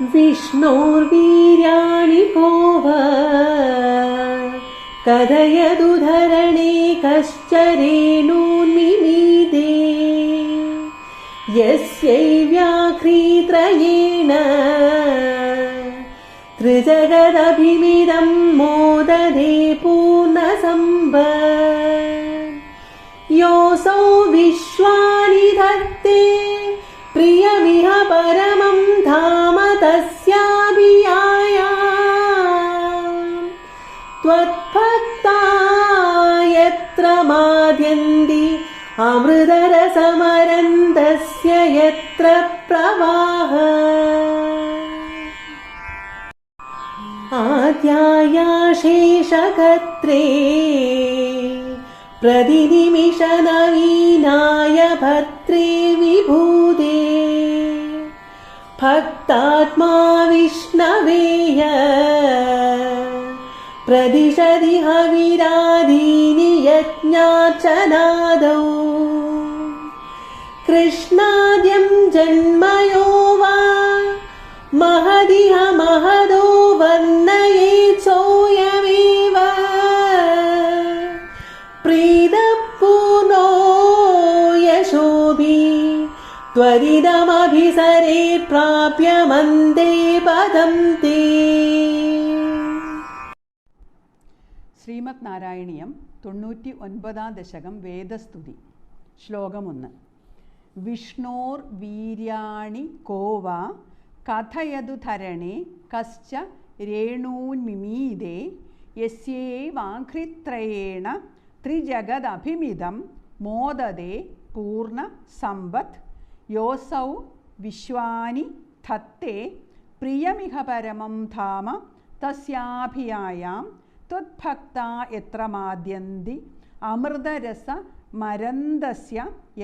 विष्णोर्वीर्याणि भोभ कथयदुधरणे कश्चरेणोन्मिमीदे? यस्यैव्याघ्रीत्रयेण त्रिजगदभिमिदं मोददे पूर्नसम्ब योऽसौ विश्वानि धत्ते प्रियमिह परमं धा अमृतरसमरन्दस्य यत्र प्रवाह आद्याया शेषकर्त्रे प्रतिनिमिषनवीनाय भर्त्रे विभूते भक्तात्मा विष्णवेय प्रदिशति हविरादीनि यज्ञार्चनादौ कृष्णाद्यं जन्मयो वा महदिह महदो वर्णयेत् सोऽयमेव प्रीतपूर्णो यशोभि त्वरिदमभिसरे प्राप्य मन्दे पदं ते ശ്രീമദ് നാരായണീയം തൊണ്ണൂറ്റി ഒൻപതാം ദശകം വേദസ്തുതി ശ്ലോകമൊന്ന് വിഷ്ണോർ വീര്യാണി കോവ കഥയതു ധരണേ കശ്ച രേണൂന്മിമീതേ യസ്യേവാഘ്രിത്രയേണ ത്രിജഗദഭിമിതം മോദദേ പൂർണ സമ്പത് യോസൗ വിശ്വാനി ധത്തേ പ്രിയമിഹ പരമം ധാമ തസ്യാഭിയായാം ത്വത്ഭക്ത എത്ര മാദ്യന്തി അമൃതരസ മരന്തസ്യ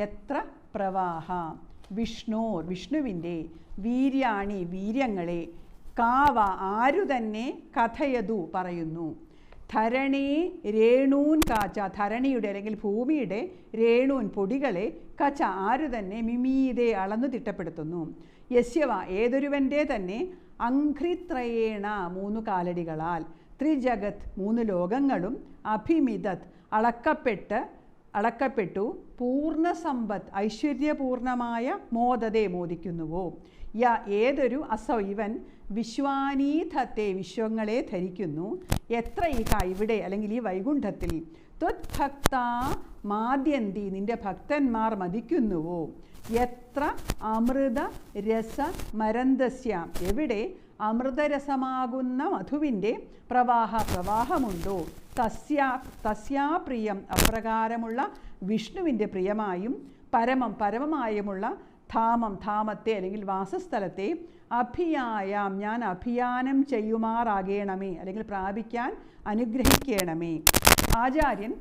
എത്ര പ്രവാഹ വിഷ്ണോർ വിഷ്ണുവിന്റെ വീര്യാണി വീര്യങ്ങളെ കാവ ആരു തന്നെ കഥയതു പറയുന്നു. ധരണി രേണൂൻ കാച്ച ധരണിയുടെ അല്ലെങ്കിൽ ഭൂമിയുടെ രേണൂൻ പൊടികളെ കച്ച ആരു തന്നെ മിമീതെ അളന്നു തിട്ടപ്പെടുത്തുന്നു. യസ്യവ ഏതൊരുവന്റെ തന്നെ അംഘ്രിത്രയേണ മൂന്നു കാലടികളാൽ. ത്രിജഗത് മൂന്ന് ലോകങ്ങളും അഭിമിതത് അളക്കപ്പെട്ട് അളക്കപ്പെട്ടു. പൂർണസമ്പത്ത് ഐശ്വര്യപൂർണമായ മോദതെ മോദിക്കുന്നുവോ? യ ഏതൊരു അസൗ ഇവൻ വിശ്വാനീധത്തെ വിശ്വങ്ങളെ ധരിക്കുന്നു? എത്ര ഈ ഇവിടെ അല്ലെങ്കിൽ ഈ വൈകുണ്ഠത്തിൽ? ത്വത്ഭക്ത മാദ്യന്തി നിന്റെ ഭക്തന്മാർ മതിക്കുന്നുവോ? എത്ര അമൃത രസ മരന്തസ്യ? എവിടെ അമൃതരസമാകുന്ന മധുവിന്റെ പ്രവാഹ പ്രവാഹമുണ്ടോ? തസ്യാ തസ്യാ പ്രിയം അപ്രകാരമുള്ള വിഷ്ണുവിന്റെ പ്രിയമായും പരമം പരമമായുമുള്ള ധാമം ധാമത്തെ അല്ലെങ്കിൽ വാസസ്ഥലത്തെ അഭിയായാം. ഞാൻ അഭിയാനം ചെയ്യുമാറാകേണമേ അല്ലെങ്കിൽ പ്രാപിക്കാൻ അനുഗ്രഹിക്കണമേ. ആചാര്യൻ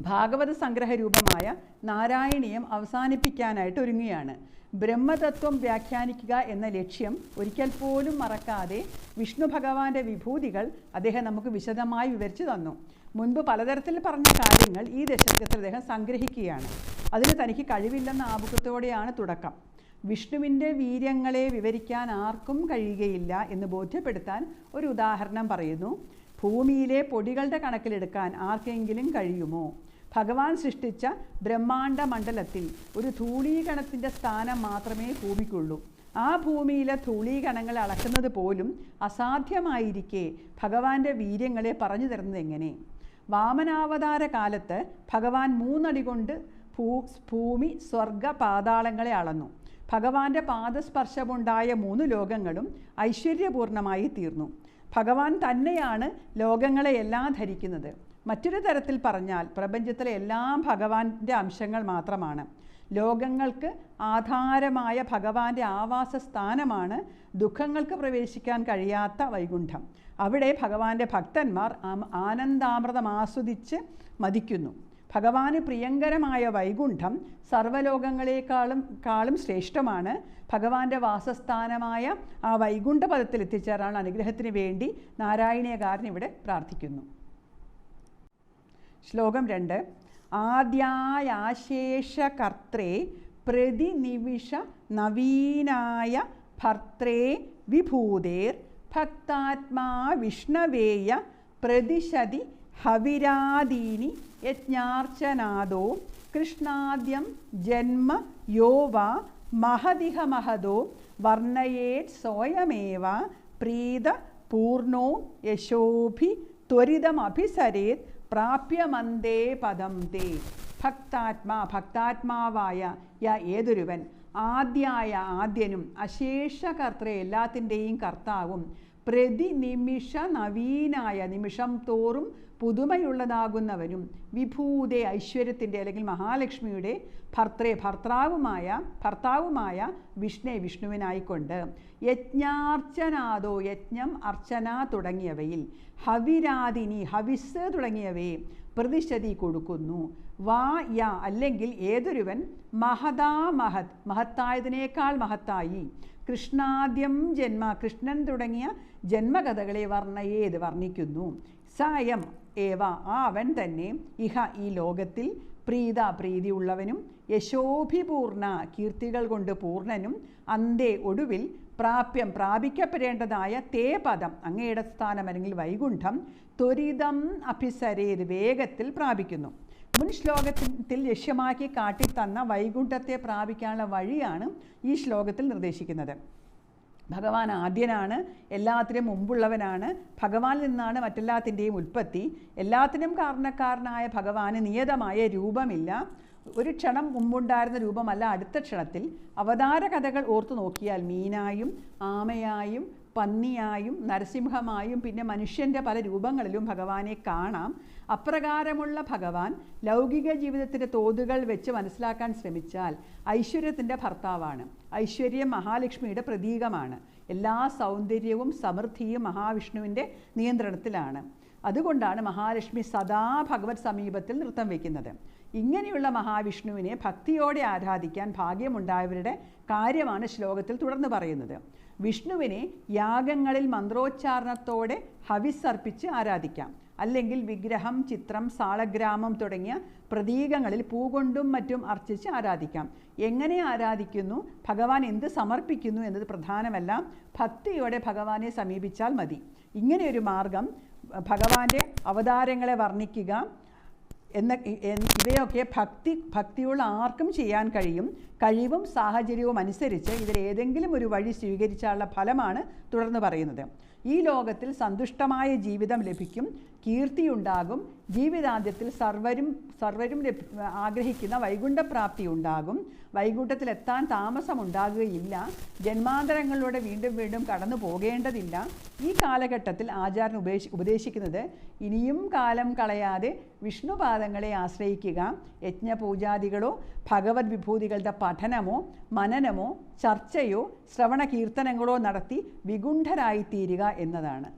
ഭാഗവത സംഗ്രഹ രൂപമായ നാരായണീയം അവസാനിപ്പിക്കാനായിട്ട് ഒരുങ്ങുകയാണ്. ബ്രഹ്മതത്വം വ്യാഖ്യാനിക്കുക എന്ന ലക്ഷ്യം ഒരിക്കൽ പോലും മറക്കാതെ വിഷ്ണു ഭഗവാന്റെ വിഭൂതികൾ അദ്ദേഹം നമുക്ക് വിശദമായി വിവരിച്ചു തന്നു. മുൻപ് പലതരത്തിൽ പറഞ്ഞ കാര്യങ്ങൾ ഈ ദശകത്തിൽ അദ്ദേഹം സംഗ്രഹിക്കുകയാണ്. അതിന് തനിക്ക് കഴിവില്ലെന്ന ആമുഖത്തോടെയാണ് തുടക്കം. വിഷ്ണുവിന്റെ വീര്യങ്ങളെ വിവരിക്കാൻ ആർക്കും കഴിയുകയില്ല എന്ന് ബോധ്യപ്പെടുത്താൻ ഒരു ഉദാഹരണം പറയുന്നു. ഭൂമിയിലെ പൊടികളുടെ കണക്കിലെടുക്കാൻ ആർക്കെങ്കിലും കഴിയുമോ? ഭഗവാൻ സൃഷ്ടിച്ച ബ്രഹ്മാണ്ട മണ്ഡലത്തിൽ ഒരു ധൂളീകണത്തിന്റെ സ്ഥാനം മാത്രമേ ഭൂമിക്കുള്ളൂ. ആ ഭൂമിയിലെ ധൂളീകണങ്ങൾ അളക്കുന്നത് പോലും അസാധ്യമായിരിക്കെ ഭഗവാന്റെ വീര്യങ്ങളെ പറഞ്ഞു തരുന്നത് എങ്ങനെ? വാമനാവതാര കാലത്ത് ഭഗവാൻ മൂന്നടി കൊണ്ട് ഭൂ ഭൂമി സ്വർഗ പാതാളങ്ങളെ അളന്നു. ഭഗവാന്റെ പാദസ്പർശമുണ്ടായ മൂന്ന് ലോകങ്ങളും ഐശ്വര്യപൂർണമായി തീർന്നു. ഭഗവാൻ തന്നെയാണ് ലോകങ്ങളെയെല്ലാം ധരിക്കുന്നത്. മറ്റൊരു തരത്തിൽ പറഞ്ഞാൽ പ്രപഞ്ചത്തിലെ എല്ലാം ഭഗവാന്റെ അംശങ്ങൾ മാത്രമാണ്. ലോകങ്ങൾക്ക് ആധാരമായ ഭഗവാന്റെ ആവാസ സ്ഥാനമാണ് ദുഃഖങ്ങൾക്ക് പ്രവേശിക്കാൻ കഴിയാത്ത വൈകുണ്ഠം. അവിടെ ഭഗവാന്റെ ഭക്തന്മാർ ആനന്ദാമൃതം ആസ്വദിച്ച് മതിക്കുന്നു. ഭഗവാന് പ്രിയങ്കരമായ വൈകുണ്ഠം സർവലോകങ്ങളെക്കാളും കാളും ശ്രേഷ്ഠമാണ്. ഭഗവാന്റെ വാസസ്ഥാനമായ ആ വൈകുണ്ഠ പദത്തിൽ എത്തിച്ചേരാൻ അനുഗ്രഹത്തിന് വേണ്ടി നാരായണീയകാരൻ ഇവിടെ പ്രാർത്ഥിക്കുന്നു. ശ്ലോകം രണ്ട്. ആദ്യായാശേഷകർത്രേ പ്രതിനിമിഷ നവീനായ ഭർത്രേ വിഭൂതേർ ഭക്താത്മാ വിഷ്ണവേയ പ്രതിശതി ഹവിരാദീനി യജ്ഞാർച്ചനാദോ കൃഷ്ണാദ്യം ജന്മ യോവ മഹതിഹ മഹദോ വർണയേത് സ്വയമേവ പ്രീത പൂർണോ യശോഭി ത്വരിതമഭിസരേത് പ്രാപ്യമന്തേ പദം തേ. ഭക്താത്മാ ഭക്താത്മാവായ യ ഏതൊരുവൻ? ആദ്യായ ആദ്യനും അശേഷകർത്തൃ എല്ലാത്തിന്റെയും കർത്താവും. പ്രതിനിമിഷ നവീനായ നിമിഷം തോറും പുതുമയുള്ളതാകുന്നവനും വിഭൂതെ ഐശ്വര്യത്തിന്റെ അല്ലെങ്കിൽ മഹാലക്ഷ്മിയുടെ ഭർത്രേ ഭർത്താവുമായ ഭർത്താവുമായ വിഷ്ണെ വിഷ്ണുവിനായിക്കൊണ്ട് യജ്ഞാർച്ചനാദോ യജ്ഞം അർച്ചന തുടങ്ങിയവയിൽ ഹവിരാദിനി ഹവിസ് തുടങ്ങിയവയെ പ്രതിശതി കൊടുക്കുന്നു. വാ യ അല്ലെങ്കിൽ ഏതൊരുവൻ മഹതാ മഹത് മഹത്തായതിനേക്കാൾ മഹത്തായി. കൃഷ്ണാദ്യം ജന്മ കൃഷ്ണൻ തുടങ്ങിയ ജന്മകഥകളെ വർണയേത് വർണിക്കുന്നു. സായം ഏവ ആ അവൻ തന്നെ ഇഹ ഈ ലോകത്തിൽ പ്രീത പ്രീതിയുള്ളവനും യശോഭിപൂർണ കീർത്തികൾ കൊണ്ട് പൂർണനും അന്തേ ഒടുവിൽ പ്രാപ്യം പ്രാപിക്കപ്പെടേണ്ടതായ തേ പദം അങ്ങയുടെ സ്ഥാനം അല്ലെങ്കിൽ വൈകുണ്ഠം ത്വരിതം അഭിസരേത് വേഗത്തിൽ പ്രാപിക്കുന്നു. മുൻ ശ്ലോകത്തിൽ ലക്ഷ്യമാക്കി കാട്ടിത്തന്ന വൈകുണ്ഠത്തെ പ്രാപിക്കാനുള്ള വഴിയാണ് ഈ ശ്ലോകത്തിൽ നിർദ്ദേശിക്കുന്നത്. ഭഗവാൻ ആദ്യനാണ് എല്ലാത്തിനും മുമ്പുള്ളവനാണ് ഭഗവാനിൽ നിന്നാണ് മറ്റെല്ലാത്തിന്റെയും ഉൽപ്പത്തി. എല്ലാത്തിനും കാരണക്കാരനായ ഭഗവാന് നിയതമായ രൂപമില്ല. ഒരു ക്ഷണം മുമ്പുണ്ടായിരുന്ന രൂപമല്ല അടുത്ത ക്ഷണത്തിൽ. അവതാര കഥകൾ ഓർത്തു നോക്കിയാൽ മീനായും ആമയായും പന്നിയായും നരസിംഹമായും പിന്നെ മനുഷ്യന്റെ പല രൂപങ്ങളിലും ഭഗവാനെ കാണാം. അപ്രകാരമുള്ള ഭഗവാൻ ലൗകിക ജീവിതത്തിന്റെ തോതുകൾ വെച്ച് മനസ്സിലാക്കാൻ ശ്രമിച്ചാൽ ഐശ്വര്യത്തിന്റെ ഭർത്താവാണ്. ഐശ്വര്യം മഹാലക്ഷ്മിയുടെ പ്രതീകമാണ്. എല്ലാ സൗന്ദര്യവും സമൃദ്ധിയും മഹാവിഷ്ണുവിന്റെ നിയന്ത്രണത്തിലാണ്. അതുകൊണ്ടാണ് മഹാലക്ഷ്മി സദാ ഭഗവത് സമീപത്തിൽ നൃത്തം വയ്ക്കുന്നത് ഇങ്ങനെയുള്ള മഹാവിഷ്ണുവിനെ ഭക്തിയോടെ ആരാധിക്കാൻ ഭാഗ്യമുണ്ടായവരുടെ കാര്യമാണ് ശ്ലോകത്തിൽ തുടർന്ന് പറയുന്നത്. വിഷ്ണുവിനെ യാഗങ്ങളിൽ മന്ത്രോച്ചാരണത്തോടെ ഹവിസർപ്പിച്ച് ആരാധിക്കാം. അല്ലെങ്കിൽ വിഗ്രഹം ചിത്രം സാളഗ്രാമം തുടങ്ങിയ പ്രതീകങ്ങളിൽ പൂകൊണ്ടും മറ്റും അർച്ചിച്ച് ആരാധിക്കാം. എങ്ങനെ ആരാധിക്കുന്നു? ഭഗവാൻ എന്ത് സമർപ്പിക്കുന്നു എന്നത് പ്രധാനമല്ല ഭക്തിയോടെ ഭഗവാനെ സമീപിച്ചാൽ മതി. ഇങ്ങനെയൊരു മാർഗം ഭഗവാന്റെ അവതാരങ്ങളെ വർണിക്കുക എന്ന ഇവയൊക്കെ ഭക്തി ഭക്തിയുള്ള ആർക്കും ചെയ്യാൻ കഴിയും. കഴിവും സാഹചര്യവും അനുസരിച്ച് ഇതിലേതെങ്കിലും ഒരു വഴി സ്വീകരിച്ചാലുള്ള ഫലമാണ് തുടർന്ന് പറയുന്നത്. ഈ ലോകത്തിൽ സന്തുഷ്ടമായ ജീവിതം ലഭിക്കും കീർത്തിയുണ്ടാകും ജീവിതാന്ത്യത്തിൽ സർവരും സർവരും ആഗ്രഹിക്കുന്ന വൈകുണ്ഠപ്രാപ്തി ഉണ്ടാകും. വൈകുണ്ഠത്തിലെത്താൻ താമസമുണ്ടാകുകയില്ല ജന്മാന്തരങ്ങളിലൂടെ വീണ്ടും വീണ്ടും കടന്നു പോകേണ്ടതില്ല ഈ കാലഘട്ടത്തിൽ ആചാരൻ ഉപേ ഉപദേശിക്കുന്നത് ഇനിയും കാലം കളയാതെ വിഷ്ണുപാദങ്ങളെ ആശ്രയിക്കുക. യജ്ഞപൂജാദികളോ ഭഗവത് വിഭൂതികളുടെ പഠനമോ മനനമോ ചർച്ചയോ ശ്രവണ കീർത്തനങ്ങളോ നടത്തി വിഗുണ്ഠരായിത്തീരുക എന്നതാണ്.